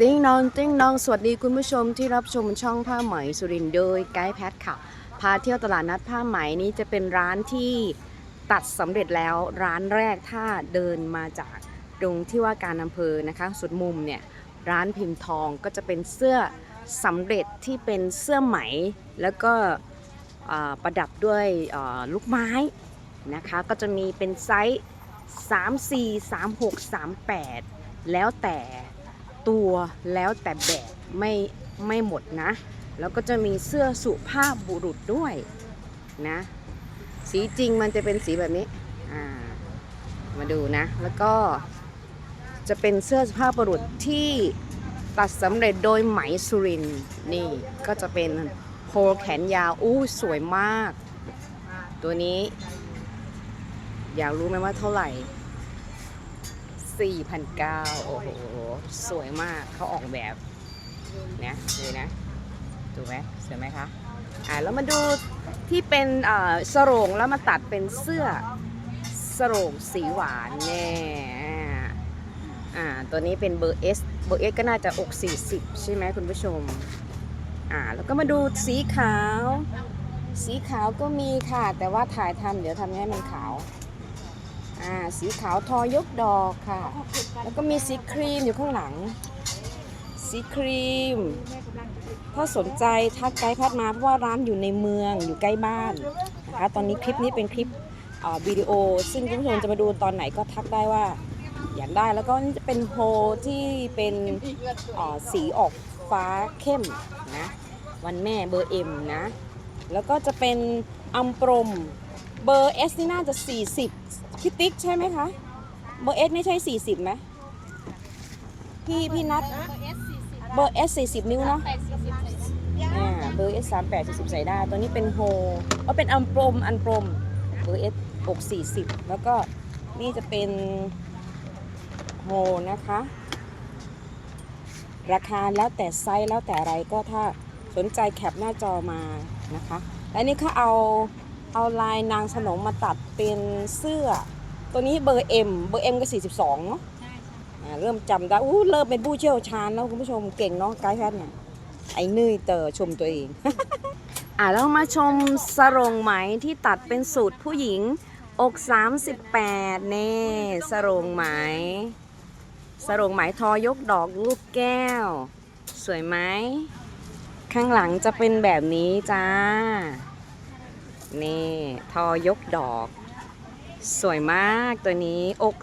ติ้งนองติ้งนองสวัสดีคุณผู้ชมที่รับชมช่องผ้าไหมสุรินโดยไกด์แพทค่ะ พาเที่ยวตลาดนัดผ้าไหมนี้จะเป็นร้านที่ตัดสำเร็จแล้วร้านแรกถ้าเดินมาจากตรงที่ว่าการอำเภอนะคะ สุดมุมเนี่ยร้านพิมพ์ทองก็จะเป็นเสื้อสำเร็จที่เป็นเสื้อไหม แล้วก็ประดับด้วยลูกไม้นะคะ ก็จะมีเป็นไซส์ 3 4 3 6 3 8 แล้วแต่ ตัวแล้วแต่แบบไม่ไม่หมดนะ แล้วก็จะมีเสื้อสุภาพบุรุษด้วยนะ สีจริงมันจะเป็นสีแบบนี้อ่ามาดูนะ แล้วก็จะเป็นเสื้อสุภาพบุรุษที่ตัดสำเร็จโดยไหมสุรินนี่ก็จะเป็นโพลแขนยาวอู้สวยมาก ตัวนี้ อยากรู้ไหมว่าเท่าไหร่ 4,900 โอ้โห สวยมากเขาออกแบบนะดูนะดูไหมสวยไหมคะ อ่าแล้วมาดูที่เป็นเอ่อสโรงแล้วมาตัดเป็นเสื้อสโรงสีหวานแน่อ่าตัวนี้เป็นเบอร์ S เบอร์ S ก็น่าจะอก 40 ใช่ไหมคุณผู้ชมอ่าแล้วก็มาดูสีขาว สีขาวก็มีค่ะ แต่ว่าถ่ายทำเดี๋ยวทำให้มันขาว อ่าสีขาวทอยกดอกค่ะ แล้วก็มีสีครีมอยู่ข้างหลัง สีครีม ถ้าสนใจทักไกด์พัดมาเพราะว่าร้านอยู่ในเมืองอยู่ใกล้บ้านนะคะตอนนี้คลิปนี้เป็นคลิปวิดีโอ ซึ่งคุณผู้ชมจะมาดูตอนไหนก็ทักได้ว่าอยากได้แล้วก็นี่จะเป็นโฮที่เป็นสีออกฟ้าเข้มนะวันแม่เบอร์เอ็มนะ แล้วก็จะเป็นอัมปรมเบอร์ S นี่น่าจะ 40 พี่ติ๊กใช่ไหมคะเบอร์ S ไม่ใช่40ไหมพี่พี่นัดเบอร์ S 40นิ้วเนาะอ่าเบอร์ S 38 40ใส่ได้ ตัวนี้เป็นโฮเออเป็นอัมปรมอันปรมเบอร์ S อก40แล้วก็นี่จะเป็นโฮนะคะ ราคาแล้วแต่ไซส์แล้วแต่อะไรก็ถ้าสนใจแคปหน้าจอมานะคะและนี่เขาเอาเอาลายนางสนมมาตัดเป็นเสื้อ ตัวนี้เบอร์ M เบอร์ M ก็ 42เนาะอ่าเริ่มจำได้อู้เริ่มเป็นผู้เชี่ยวชาญแล้วคุณผู้ชมเก่งเนาะไกด์แพทย์เนี่ยไอ้นื่ยเตอชมตัวเอง อ่าแล้วมาชมสรงไหมที่ตัดเป็นสูตรผู้หญิงอก 38 เน่สรงไหมสรงไหมทอยกดอกลูกแก้ว สวยไหมข้างหลังจะเป็นแบบนี้จ้า นี่ ทอยกดอก สวยมากตัวนี้อก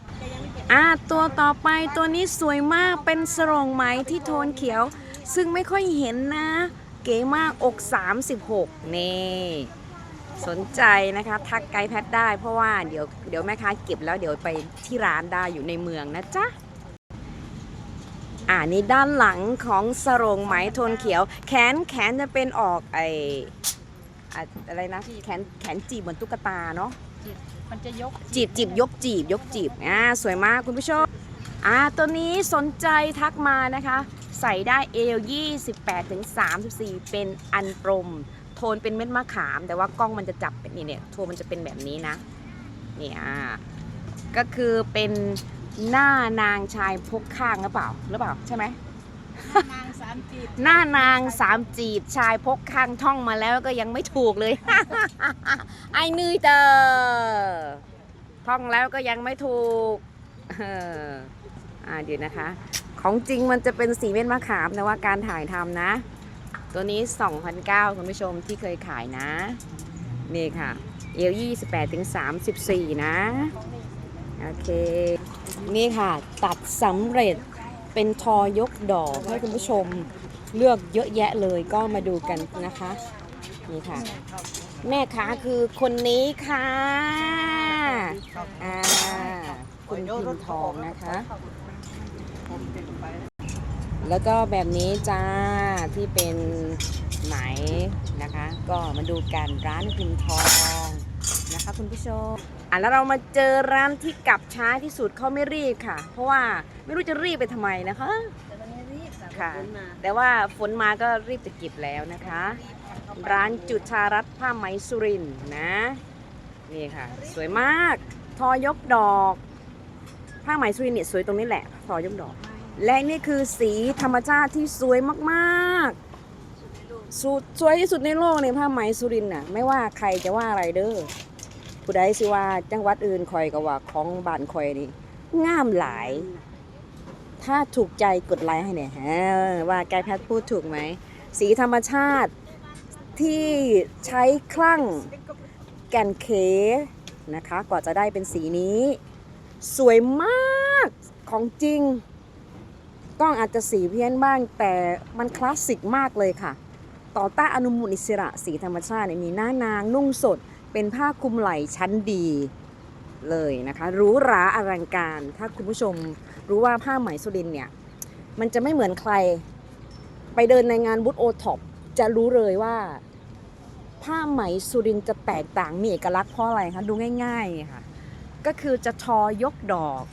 38 อ่าตัวต่อไปตัวนี้สวยมากเป็นสรงไหมที่โทนเขียว ซึ่งไม่ค่อยเห็นนะ เก๋มากอก 36 นี่ สนใจนะคะทักไกด์แพทได้เพราะว่าเดี๋ยวเดี๋ยวแม่ค้าเก็บแล้วเดี๋ยวไปที่ร้านได้อยู่ในเมืองนะจ๊ะอ่านี่ด้านหลังของสรงไหมโทนเขียว แขนแขนจะเป็นออกไอ อะอะไรนะแขนแขนจีบเหมือนตุ๊กตาเนาะมันจะยกจีบจีบยกจีบยกจีบอ่าสวยมากคุณผู้ชมอ่าตัวนี้สนใจทักมานะคะ ใส่ได้เอล28ถึง34 เป็นอันปรมโทนเป็นเม็ดมะขาม แต่ว่ากล้องมันจะจับเป็นนี่เนี่ยโทนมันจะเป็นแบบนี้นะนี่อ่าก็คือเป็นหน้านางชายพกข้างหรือเปล่าหรือเปล่าใช่ไหม นางสามจีบหน้านางสามจีบชายพกข้างท่องมาแล้วก็ยังไม่ถูกเลย ไอ้นืยเตอท่องแล้วก็ยังไม่ถูกเอออ่าเดี๋ยวนะคะ ของจริงมันจะเป็นสีเม็ดมะขามแต่ว่าการถ่ายทำนะ ตัวนี้ 2,009คุณผู้ชมที่เคยขายนะ นี่ค่ะ เอล28ถึง34 นะ โอเค นี่ค่ะ ตัดสำเร็จ เป็นทอยกดอกให้คุณผู้ชมเลือกเยอะแยะเลยก็มาดูกันนะคะ นี่ค่ะ แม่ค้าคือคนนี้ค่ะอ่าคุณพิมทองนะคะ แล้วก็แบบนี้จ้าที่เป็นไหมนะคะ ก็มาดูกันร้านพิมทอง นะคะคุณผู้ชมอะแล้วเรามาเจอร้านที่กลับช้าที่สุดเขาไม่รีบค่ะ เพราะว่าไม่รู้จะรีบไปทำไมนะคะ แต่วันนี้รีบแต่ค่ะ ฝนมาแต่ว่าฝนมาก็รีบจะเก็บแล้วนะคะร้านจุชารัตน์ผ้าไหมสุรินทร์นะ นี่ค่ะ สวยมาก ทอยกดอก ผ้าไหมสุรินทร์เนี่ยสวยตรงนี้แหละ ทอยกดอกไและนี่คือสีธรรมชาติที่สวยมากๆสุดสวยที่สุดในโลกในผ้าไหมสุรินทร์น่ะ ไม่ว่าใครจะว่าอะไรเด้อ ผู้ใดสิว่าจังหวัดอื่นคอยก็ว่าของบ้านคอยนี่งามหลาย ถ้าถูกใจกดไลค์ให้หน่อยฮะว่าแกแพทพูดถูกไหม สีธรรมชาติที่ใช้คลั่งแก่นเขนะคะกว่าจะได้เป็นสีนี้ สวยมากของจริงกล้องอาจจะสีเพี้ยนบ้างแต่มันคลาสสิกมากเลยค่ะ ต่อต้านอนุมูลอิสระสีธรรมชาติเนี่ยมีหน้านางนุ่งสด เป็นผ้าคลุมไหล่ชั้นดีเลยนะคะหรูหราอลังการ ถ้าคุณผู้ชมรู้ว่าผ้าไหมสุรินเนี่ยมันจะไม่เหมือนใครไปเดินในงานบูธโอท็อปจะรู้เลยว่า ผ้าไหมสุรินจะแตกต่างมีเอกลักษณ์เพราะอะไรคะดูง่ายๆค่ะก็คือจะทอยกดอก